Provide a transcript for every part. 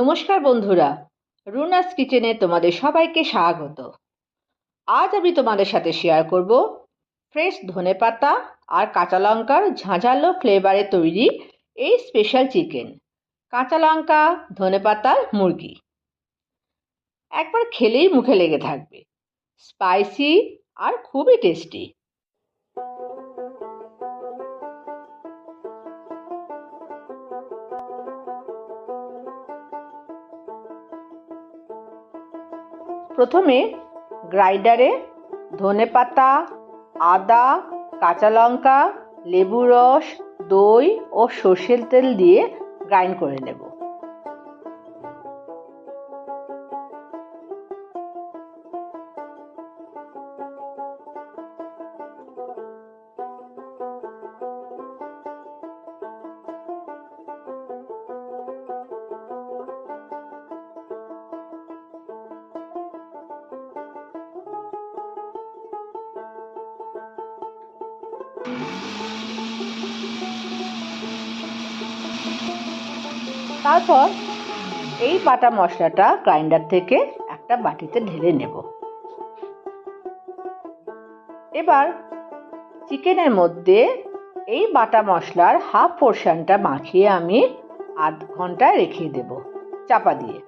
নমস্কার বন্ধুরা, রুনাস কিচেনে তোমাদের সবাইকে স্বাগত। আজ আমি তোমাদের সাথে শেয়ার করব ফ্রেশ ধনেপাতা আর কাঁচা লঙ্কার ঝাঁঝালো ফ্লেভারে তৈরি এই স্পেশাল চিকেন কাঁচা লঙ্কা, ধনে ধনেপাতার মুরগি। একবার খেলেই মুখে লেগে থাকবে স্পাইসি আর খুবই টেস্টি প্রথমে গ্রাইন্ডারে ধনেপাতা আদা, কাঁচা লঙ্কা, লেবু রস, দই ও সর্ষের তেল দিয়ে গ্রাইন্ড করে নেব। তারপর এই বাটা মশলাটা গ্রাইন্ডার থেকে একটা বাটিতে ঢেলে নেব। এবার চিকেনের মধ্যে এই বাটা মশলার হাফ পোর্শনটা মাখিয়ে আমি আধ ঘণ্টা রেখে দেব, চাপা দিয়ে।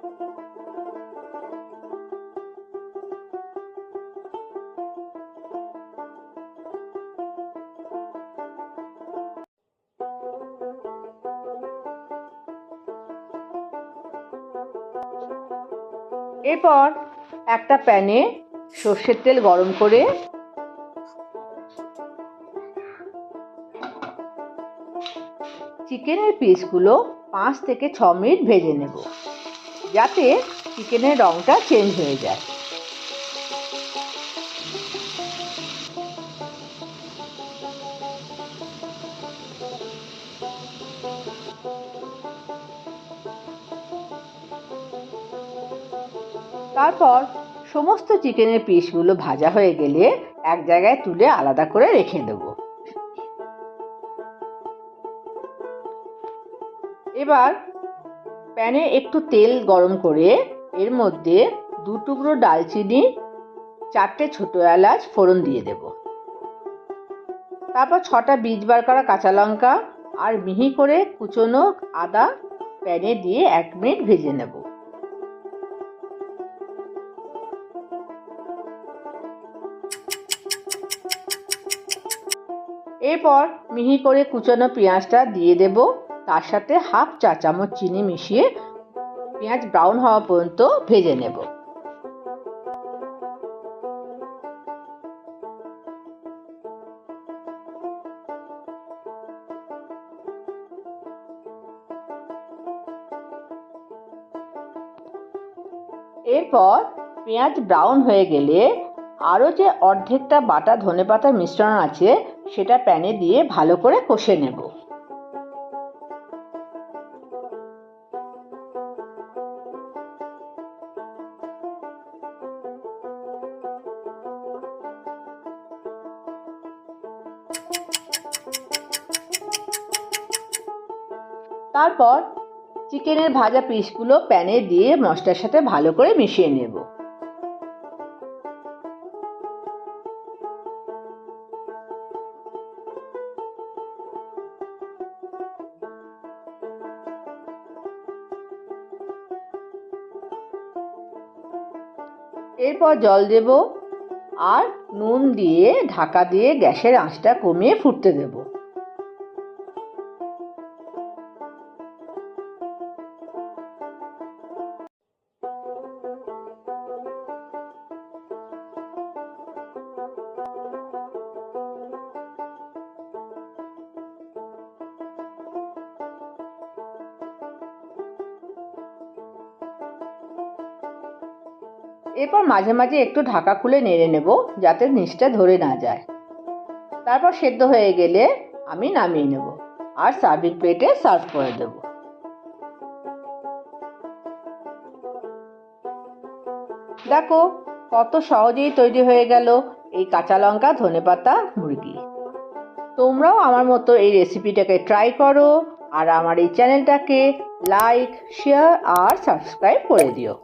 এরপর একটা প্যানে সর্ষের তেল গরম করে চিকেনের পিসগুলো পাঁচ থেকে ছ মিনিট ভেজে নেব, যাতে চিকেনের রঙটা চেঞ্জ হয়ে যায়। তারপর সমস্ত চিকেনের পিসগুলো ভাজা হয়ে গেলে এক জায়গায় তুলে আলাদা করে রেখে দেব। এবার প্যানে একটু তেল গরম করে এর মধ্যে দু টুকরো ডালচিনি, চারটে ছোট এলাচ ফোড়ন দিয়ে দেব। তারপর ছটা বীজ বার করা কাঁচা লঙ্কা আর মিহি করে কুচনো আদা প্যানে দিয়ে এক মিনিট ভেজে নেব। এরপর মিহি করে কুচানো পেঁয়াজটা দিয়ে দেব। তার সাথে হাফ চা চামচ চিনি মিশিয়ে পেঁয়াজ ব্রাউন হওয়া পর্যন্ত ভেজে নেব। এরপর পেঁয়াজ ব্রাউন হয়ে গেলে আরও যে অর্ধেকটা বাটা ধনেপাতার মিশ্রণ আছে সেটা প্যানে দিয়ে ভালো করে কষে নেব। তারপর চিকেনের ভাজা পিসগুলো প্যানে দিয়ে মশলার সাথে ভালো করে মিশিয়ে নেব। এরপর জল দেব আর নুন দিয়ে ঢাকা দিয়ে গ্যাসের আঁচটা কমিয়ে ফুটতে দেব। এরপর মাঝে মাঝে একটু ঢাকা খুলে নেড়ে নেব, যাতে নিচটা ধরে না যায়। তারপর সেদ্ধ হয়ে গেলে আমি নামিয়ে নেব আর সার্ভিং প্লেটে সার্ভ করে দেব। দেখো, কত সহজেই তৈরি হয়ে গেল এই কাঁচা লঙ্কা ধনেপাতা মুরগি। তোমরাও আমার মতো এই রেসিপিটাকে ট্রাই করো আর আমার এই চ্যানেলটাকে লাইক, শেয়ার আর সাবস্ক্রাইব করে দিও।